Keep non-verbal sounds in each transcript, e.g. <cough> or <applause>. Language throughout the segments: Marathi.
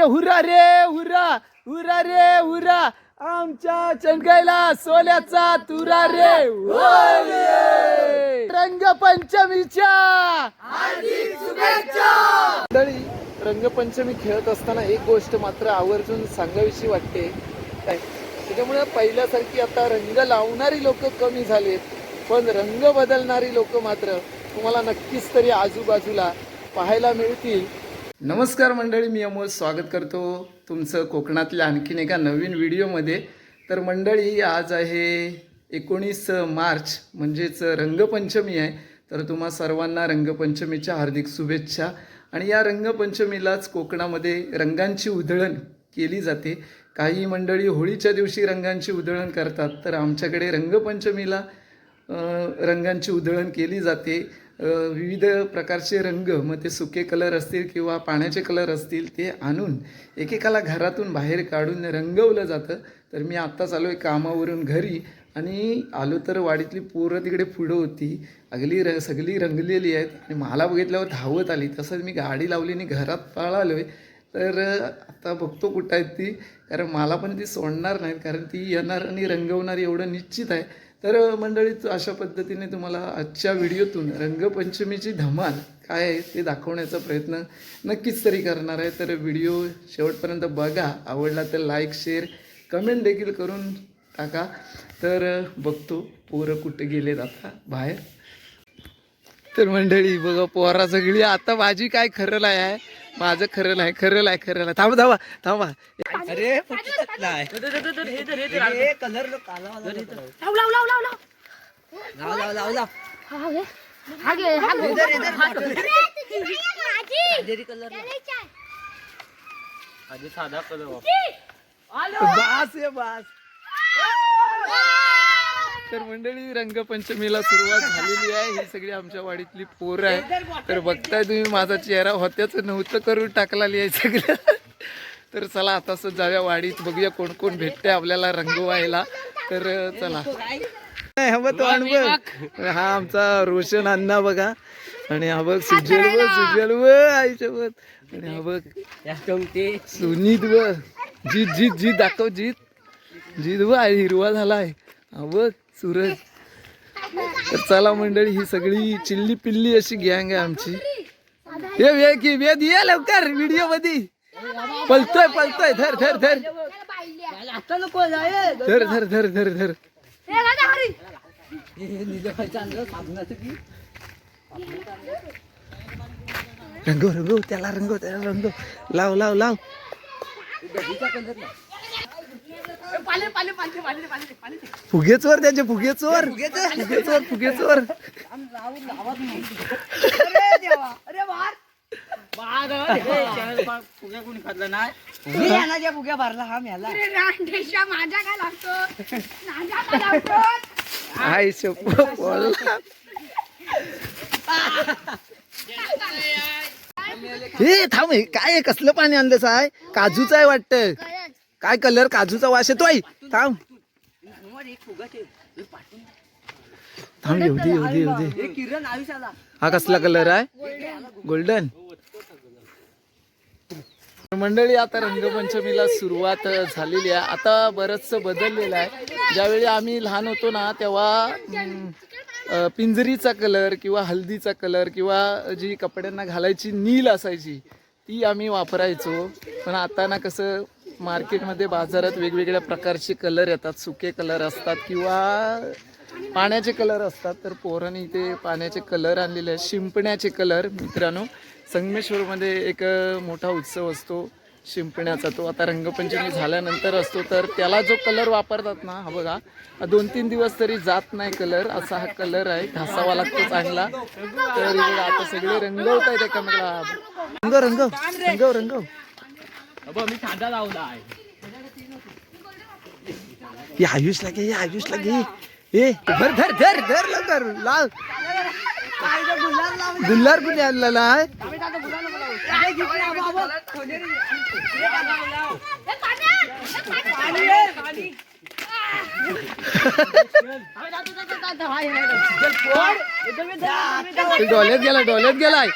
हुरा रे हुरा हुरा रे हुरा आमच्या चंगाईला सोल्याचा तुरा रे. रंगपंचमीच्या. मंडळी रंगपंचमी खेळत असताना एक गोष्ट मात्र आवर्जून सांगावीशी वाटते. काय? त्याच्यामुळे पहिल्यासारखी आता रंग लावणारी लोक कमी झालेत पण रंग बदलणारी लोक मात्र तुम्हाला नक्कीच तरी आजूबाजूला पाहायला मिळतील. नमस्कार मंडळी मी अमोल स्वागत करतो तुमचं कोकणातल्या आणखीन एका नवीन व्हिडिओमध्ये. तर मंडळी आज आहे एकोणीस मार्च म्हणजेच रंगपंचमी आहे. तर तुम्हा सर्वांना रंगपंचमीच्या हार्दिक शुभेच्छा. आणि या रंगपंचमीलाच कोकणामध्ये रंगांची उधळण केली जाते. काही मंडळी होळीच्या दिवशी रंगांची उधळण करतात तर आमच्याकडे रंगपंचमीला रंगांची उधळण केली जाते. विविध प्रकारचे रंग मग ते सुके कलर असतील किंवा पाण्याचे कलर असतील ते आणून एकेकाला घरातून बाहेर काढून रंगवलं जातं. तर मी आत्ताच आलो आहे कामावरून घरी आणि आलो तर वाडीतली पोरं तिकडे पुढं होती. अगली र सगळी रंगलेली आहेत आणि मला बघितल्यावर धावत आली. तसंच मी गाडी लावली आणि घरात पळालो आहे तर आता बघतो कुठं आहेत ती. कारण मला पण ती सोडणार नाहीत. कारण ती येणार आणि रंगवणार एवढं निश्चित आहे. तर मंडळी अशा पद्धतीने तुम्हाला आजच्या व्हिडिओतून रंगपंचमीची धमाल काय आहे ते दाखवण्याचा प्रयत्न नक्कीच तरी करणार आहे. तर व्हिडिओ शेवटपर्यंत बघा. आवडला तर लाईक शेअर कमेंट देखील करून टाका. तर बघतो पोरं कुठे गेलेत आता? बाहेर. तर मंडळी बघा पोहरा सगळी. आता माझी काय खरं आहे. माझं खरं आहे खरं आहे खरं नाही. थांबा थांबा थांबा. अरे फुटत नाही हे कलर काला वाला लाव लाव लाव लाव लाव लाव लाव लाव लाव हा घे हा घे हा घे इधर इधर माझी कलर बास बास तर मंडळी रंगपंचमीला सुरुवात झालेली आहे ही सगळी आमच्या वाडीतली पोरं आहे तर बघताय तुम्ही माझा चेहरा होत्याच नव्हतं करून टाकलेली आहे सगळं तर चला आता असं जाऊया वाडीत बघूया कोण कोण भेटते आपल्याला रंगवायला तर चला. हा बघ तो अनुभव हा आमचा रोशन अण्णा बघा. आणि हा बघ सुजल व सुजल व आईसोबत आणि हा बघ सुनीत व जीत जीत जीत दाखव जीत. जीत व आई हिरवा झालाय. हा बघ सूरज. तर चला मंडळी ही सगळी चिल्ली पिल्ली अशी गँग आहे आमची. हे वे की वेद ये लवकर व्हिडिओमध्ये पलतोय पलतोय धर धर धर. आता नको जाय. धर धर धर धर धर. रंगव रंगव त्याला रंगव त्याला रंगव. लाव लाव लाव. फुगेचवर त्याचे फुगेचवर फुगेचवर फुगेचवर फुग्या कोणी खाल्लं नाही? मी याला ज्या फुग्या भरला हा मेला काय लागतो? काय बोलला. हे थांब काय आहे? कसलं पाणी आणलं साय काजूचं आहे वाटतं. काय कलर काजूचा वास थांब हे पाठवून दे. थांब येऊ दे येऊ दे येऊ दे. हे किरण आयुष्याला. हा कसला कलर आहे? गोल्डन मंडळी आता रंगपंचमीला सुरुवात झालेली आहे. आता बरंचसं बदललेलं आहे. ज्यावेळी आम्ही लहान होतो ना तेव्हा पिंजरीचा कलर किंवा हल्दीचा कलर किंवा जी कपड्यांना घालायची नील असायची ती आम्ही वापरायचो. पण आता ना कसं मार्केटमध्ये बाजारात वेगवेगळ्या प्रकारचे कलर येतात. सुके कलर असतात किंवा पाण्याचे कलर असतात. तर पोरांनी इथे पाण्याचे कलर आणलेले आहेत. शिंपण्याचे कलर मित्रांनो. संगमेश्वरमध्ये एक मोठा उत्सव असतो शिंपण्याचा. तो आता रंगपंचमी झाल्यानंतर असतो. तर त्याला जो कलर वापरतात ना हा बघा दोन तीन दिवस तरी जात नाही कलर. असा हा कलर आहे. घासावा लागतो चांगला. तर आता सगळे रंगवत आहेत एकामेकाला. रंगव रंगव रंगव रंगव. मी कांदा लावला आहे. हे आयुष लागे हे आयुष लागे. ए धर धर धर धर लवकर. लाव. गुल्हार कुणी आणलेला आहे डोल्यात गेला डोल्यात गेलाय.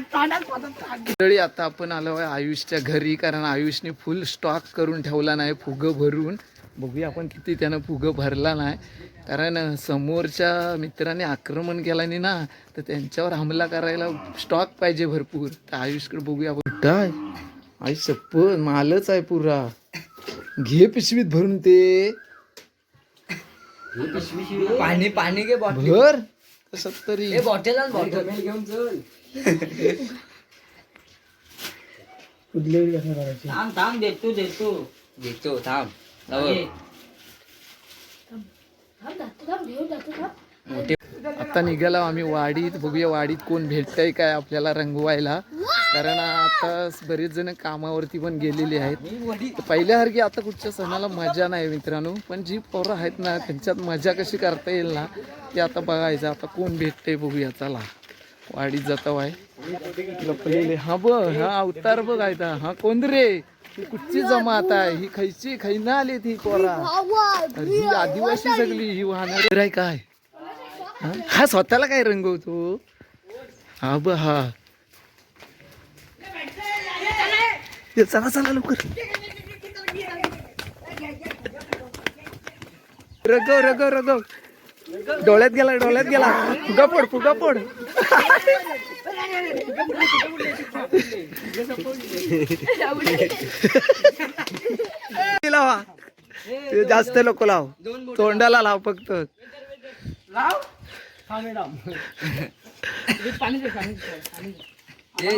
मंडळी आता आपण आलो आहे आयुषच्या घरी कारण आयुषने फुल स्टॉक करून ठेवला नाही फुगं भरून. बघूया आपण किती त्यानं फुगं भरला नाही. कारण समोरच्या मित्राने आक्रमण केल्याने ना तर त्यांच्यावर हमला करायला स्टॉक पाहिजे भरपूर. तर आयुषकडे बघूया आपण. कुठं आहे? आयुष चप्पल मालच आहे पुरा. घे पिशवीत भरून ते. पाणी पाणी घे बॉटल भर. कसं तरी. हे बॉटल घेऊन चल. थांब थांब देतो देतो. देतो थांब. आता निघालो आम्ही वाडीत बघूया वाडीत कोण भेटतंय काय आपल्याला रंगवायला. कारण आता बरेच जण कामावरती पण गेलेले आहेत. पहिल्यासारखी आता कुठच्या सणाला मजा नाही मित्रांनो पण जी पोरं आहेत ना त्यांच्यात मजा कशी करता येईल ना ते आता बघायचं. आता कोण भेटतंय बघूया चला. वाडीत जाता वाय. लपलेले. हा बघ हा अवतार बघ हा कोण रे? ही कुठची जमात आहे? ही खैची खैना आली ती पोरा. ही आदिवासी सगळी ही वाहणार आहे काय? हा? स्वतःला काय रंगवतो? हा ब हा. चला चला लवकर. रगव रगव रगव. डोळ्यात गेला डोळ्यात गेला. फुगा पड फुगा पड <laughs> लावा. ते जास्त नको लाव. तोंडाला लाव फक्त.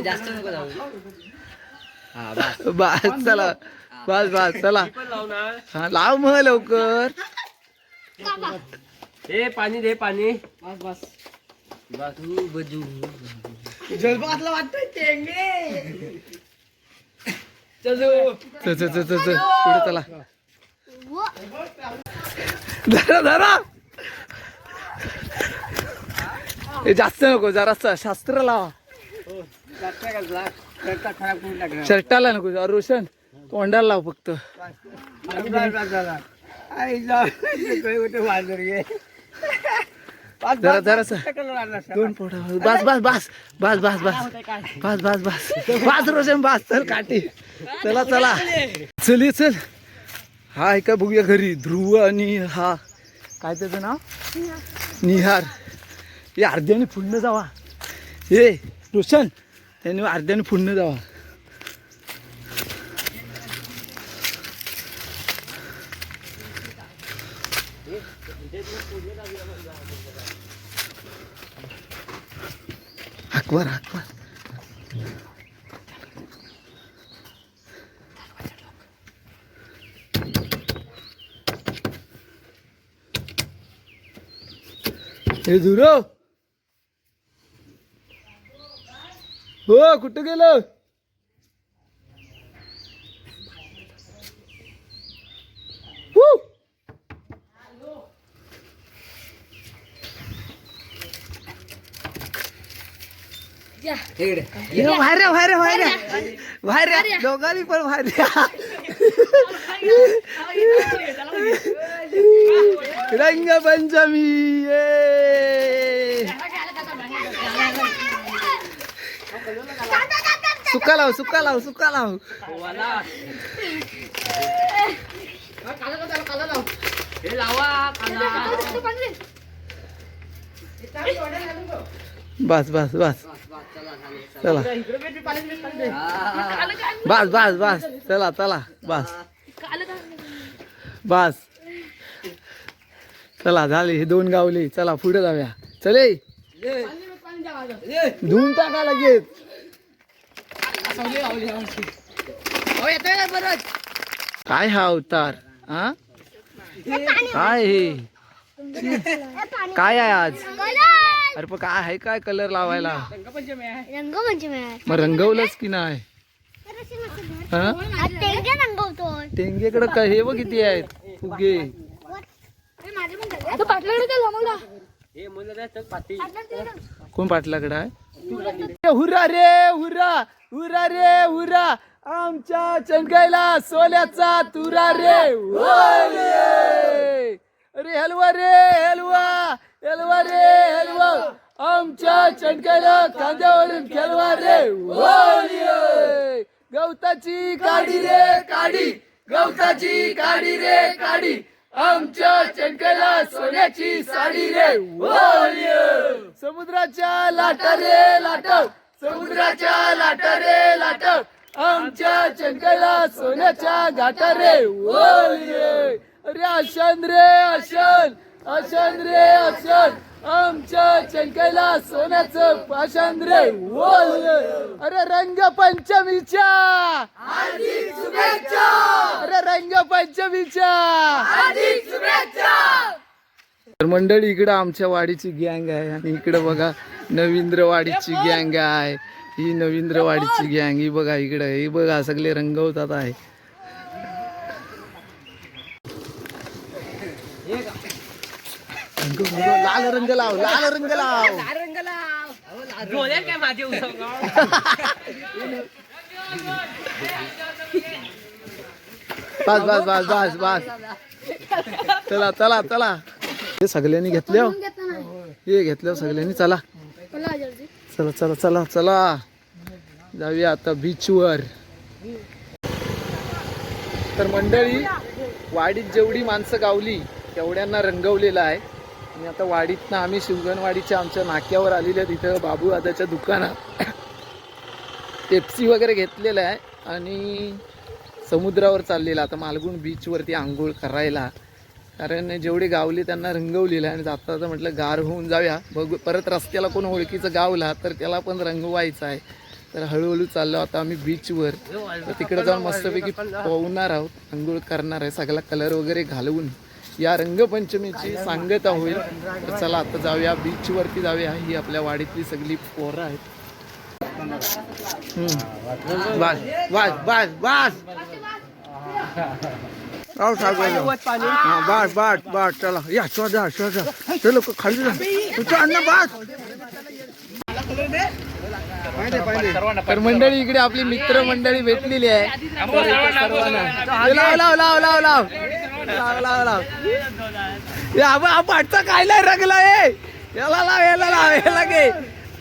जास्त हा बस. बस चला. बस बस चला. हा लाव मग लवकर. हे पाणी दे पाणी. बस बस. बाजू बजू. जलपातला वाटतोय टेंगे चलो चल चल. चल चल चल पुढे चला. धरा धरा. हे जास्त नको जरा शास्त्र लावा. शर्टाला नको रोशन तोंडाला लाव फक्त. जरा जरा दोन पोटा बस बस बस बस बस बस. बस बस बस. बस रोशन बस. चल काठी. चला चला. चल. ये चल. हा बघूया घरी. ध्रुव आणि हा. काय त्याचं नाव? निहार. हे अर्ध्याने फुडणं जावा. हे रोशन. त्याने अर्ध्याने फुडणं जावा. वर हात वर. हे झुरव हो कुठं गेलं? व्हायऱ्या व्हायऱ्या व्हायऱ्या व्हायऱ्या दोघांनी पण व्हायऱ्या रंगपंचमी. सुका लाव सुका लाव सुका लाव. बस बस बस. चला. बस बस बस. चला चला बस. बस. चला झाले हे दोन गावले. चला पुढे जाऊया. चले धुवून टाका लगेच. काय हा अवतार? हा काय हे? काय आहे आज? अरे पण काय आहे काय कलर लावायला? रंगपंचमी आहे. मग रंगवलंच की नाही? हा? रंगवतो टेंगेकडे काय हे बघ किती आहेत. फुगे. पाटलाकडे हे कोण पाटलाकडे आहे? हुरा रे हुरा हुरा रे हुरा आमच्या चंदगाईला सोल्याचा तुरा रे. अरे हलवा रे हलवा. हलवा रे हलवा. आमच्या चटक्याला खांद्यावरून खेळवा रे. गवताची काडी रे काडी. गवताची काडी रे काडी. आमच्या चणकाला सोन्याची साडी रे. समुद्राच्या लाटा रे लाटा. समुद्राच्या लाटा रे लाटा. आमच्या चंकला सोन्याच्या घाटा रे. होली अरे आशान रे आशान आशान रे आशान आमच्या चंकला सोन्याचं पाषाण रे. आहे. अरे रंग पंचमीच्या अरे रंग पंचमीच्या तर मंडळी इकडं आमच्या वाडीची गँग आहे आणि इकडं बघा नवींद्रवाडीची गँग आहे. ही नवींद्रवाडीची गँग ही बघा इकडं ही बघा सगळे रंगवतात आहे. रंग- लाल रंग लाव. लाल रंग लाव. काय माझे बस बस बस बस बस. चला चला चला. हे सगळ्यांनी घेतले हो हे घेतलं सगळ्यांनी चला. चला चला चला चला जाऊया आता बीचवर तर मंडळी वाडीत जेवढी माणसं गावली तेवढ्यांना रंगवलेलं आहे. आणि आता वाडीतनं आम्ही शिवगणवाडीच्या आमच्या नाक्यावर आलेल्या तिथं बाबू दादाच्या दुकानात. पेप्सी वगैरे घेतलेलं आहे आणि समुद्रावर चाललेला आता मालगुण बीचवरती आंघोळ करायला. कारण जेवढे गावले त्यांना रंगवलेलं आहे आणि जाता जाता म्हटलं गार होऊन जाऊया. बघू परत रस्त्याला कोण ओळखीचं गावला तर त्याला पण रंगवायचं आहे. तर हळूहळू चाललो आता आम्ही बीचवर तर तिकडे जाऊन मस्तपैकी पोहणार आहोत आंघोळ करणार आहे. सगळा कलर वगैरे घालवून. या रंगपंचमीची सांगता होईल. तर चला आता जाऊया बीचवरती जाऊया. ही आपल्या वाडीतली सगळी पोरं आहेत. राव साहेब हा बस चला. या शोधा शोधा चलो खाली जा. तुझं अन्न बस तर मंडळी इकडे आपली मित्र मंडळी भेटलेली आहे. लाव लाव लाव लाव लाव. लाव लाव लाव. पाठचा काय नाही रंगला ए? याला लाव याला लाव याला घे.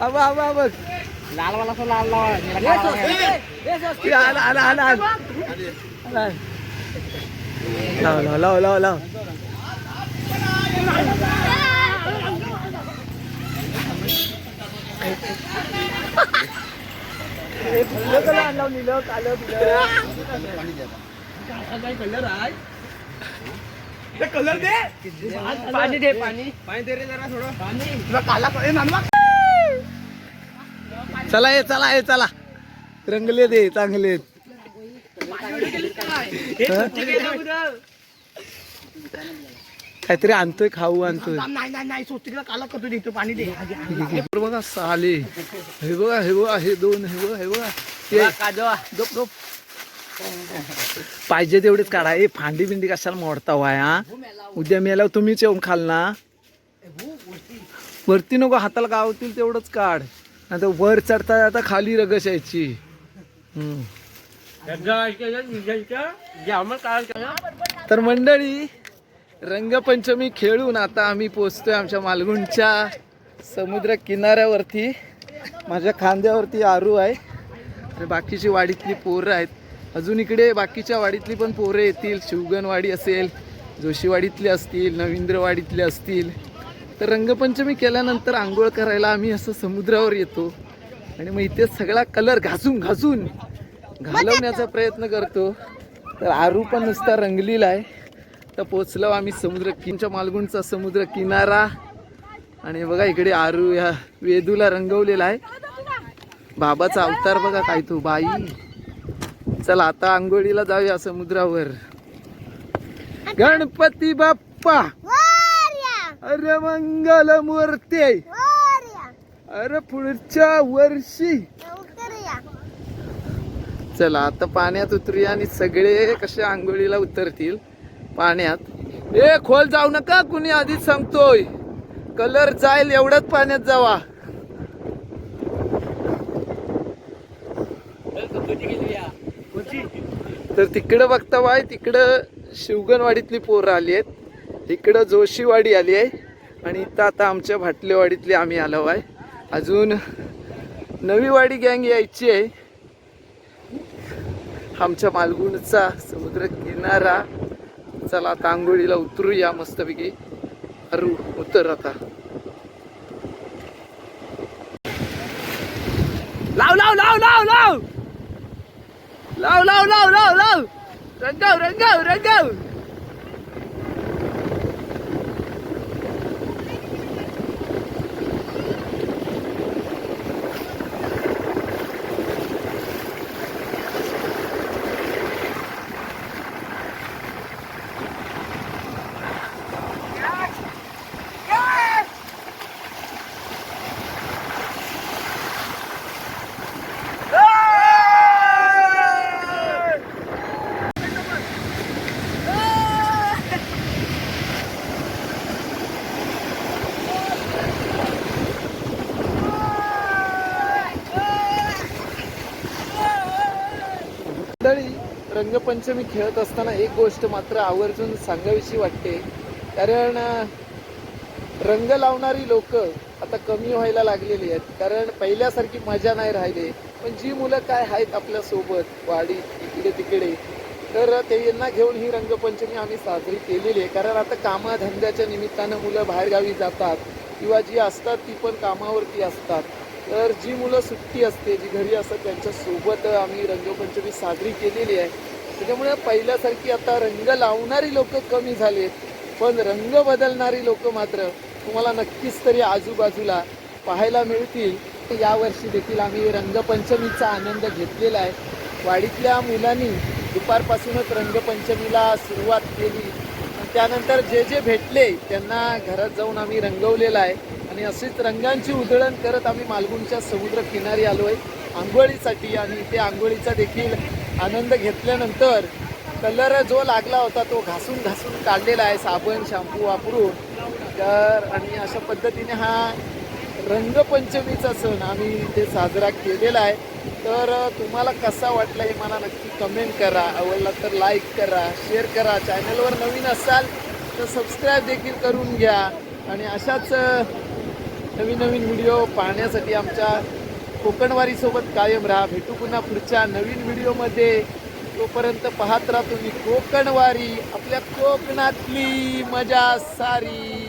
आबा आबा आबा. लाल वाला तो लाल लावा आला आला आला. आला. आला. लाव लाव लाव. लाव लाव पाणी दे पाणी. पाणी दे रे जरा थोडं. चला ये चला ये चला. रंगले दे चांगले. काहीतरी आणतोय खाऊ आणतोय. नाही नाही नाही सोस्तिकला काला करतो दे पाणी दे. बघा साले. हे बघा हे बघा हे दोन हे बघा हे बघा. ते काजवा. गप गप <laughs> पाहिजे तेवढेच काढा. ए फांडी बिंडी कशाला मोडता वाया उद्या मेल्यावर तुम्हीच येऊन खाल ना. वरती नको हाताला गावतील तेवढंच काढ. आता वर चढता जाता खाली रगस यायची तर मंडळी रंगपंचमी खेळून आता आम्ही पोचतोय आमच्या मालगुणच्या समुद्र किनाऱ्यावरती. माझ्या खांद्यावरती आरू आहे. आणि बाकीची वाडीतली पोरं आहेत. अजून इकडे बाकीच्या वाडीतली पण पोरे येतील. शिवगणवाडी असेल जोशीवाडीतले असतील नवींद्रवाडीतले असतील. तर रंगपंचमी केल्यानंतर आंघोळ करायला आम्ही असं समुद्रावर येतो. आणि मग इथे सगळा कलर घासून घासून घालवण्याचा प्रयत्न करतो. तर आरू पण नुसता रंगलेला आहे. तर पोचलो आम्ही समुद्र किनच्या मालगुणचा समुद्र किनारा. आणि बघा इकडे आरू या वेदूला रंगवलेला आहे. बाबाचा अवतार बघा काय तो बाई. चला आता आंघोळीला जाऊया समुद्रावर. गणपती बाप्पा! अरे मंगल मूर्ती अरे पुढच्या वर्षी! चला आता पाण्यात उतरूया आणि सगळे कसे आंघोळीला उतरतील पाण्यात. ए खोल जाऊ नका कुणी आधीच सांगतोय. कलर जाईल एवढंच पाण्यात जावा. तर तिकडं बघता बाय तिकडं शिवगणवाडीतली पोरं आली आहेत. इकडं जोशीवाडी आली आहे. आणि इथं आता आमच्या भाटलेवाडीतली आम्ही आलो आहे. अजून नवीवाडी गँग यायची आहे. आमच्या मालगुणचा समुद्र किनारा. चला आता आंघोळीला उतरूया मस्तपैकी. अरू उतर आता. लाव लाव लाव लाव लाव! lâu lâu lâu lâu lâu. Rắn gâu rắn gâu rắn gâu मंडळी रंगपंचमी खेळत असताना एक गोष्ट मात्र आवर्जून सांगावीशी वाटते. कारण रंग लावणारी लोक आता कमी व्हायला लागलेली आहेत. कारण पहिल्यासारखी मजा नाही राहिली. पण जी मुलं काय आहेत आपल्यासोबत वाडी इकडे तिकडे तर त्यांना घेऊन ही रंगपंचमी आम्ही साजरी केलेली आहे. कारण आता कामाधंद्याच्या निमित्तानं मुलं बाहेरगावी जातात. किंवा जी असतात ती पण कामावरती असतात. तर जी मुलं सुट्टी असते जी घरी असतात त्यांच्यासोबत आम्ही रंगपंचमी साजरी केलेली आहे. त्याच्यामुळे पहिल्यासारखी आता रंग लावणारी लोक कमी झालेत पण रंग बदलणारी लोक मात्र तुम्हाला नक्कीच तरी आजूबाजूला पाहायला मिळतील. यावर्षी देखील आम्ही रंगपंचमीचा आनंद घेतलेला आहे. वाडीतल्या मुलांनी दुपारपासूनच रंगपंचमीला सुरुवात केली. त्यानंतर जे जे भेटले त्यांना घरात जाऊन आम्ही रंगवलेलं आहे. आणि अशीच रंगांची उधळण करत आम्ही मालगुणच्या समुद्र किनारी आलो आहे आंघोळीसाठी आणि इथे आंघोळीचा देखील आनंद घेतल्यानंतर कलर जो लागला होता तो घासून घासून काढलेला आहे साबण शॅम्पू वापरून. तर आणि अशा पद्धतीने हा रंगपंचमीचा सण आम्ही इथे साजरा केलेला आहे. तर तुम्हाला कसा वाटला हे मला नक्की कमेंट करा. आवडला तर लाईक करा शेअर करा. चॅनलवर नवीन असाल तर सबस्क्राईब देखील करून घ्या. आणि अशाच नवीन नवीन व्हिडिओ पाहण्यासाठी आमच्या कोकणवारीसोबत कायम राहा. भेटू पुन्हा पुढच्या नवीन व्हिडिओमध्ये. तोपर्यंत पाहत राहा तुम्ही कोकणवारी. आपल्या कोकणातली मजा सारी.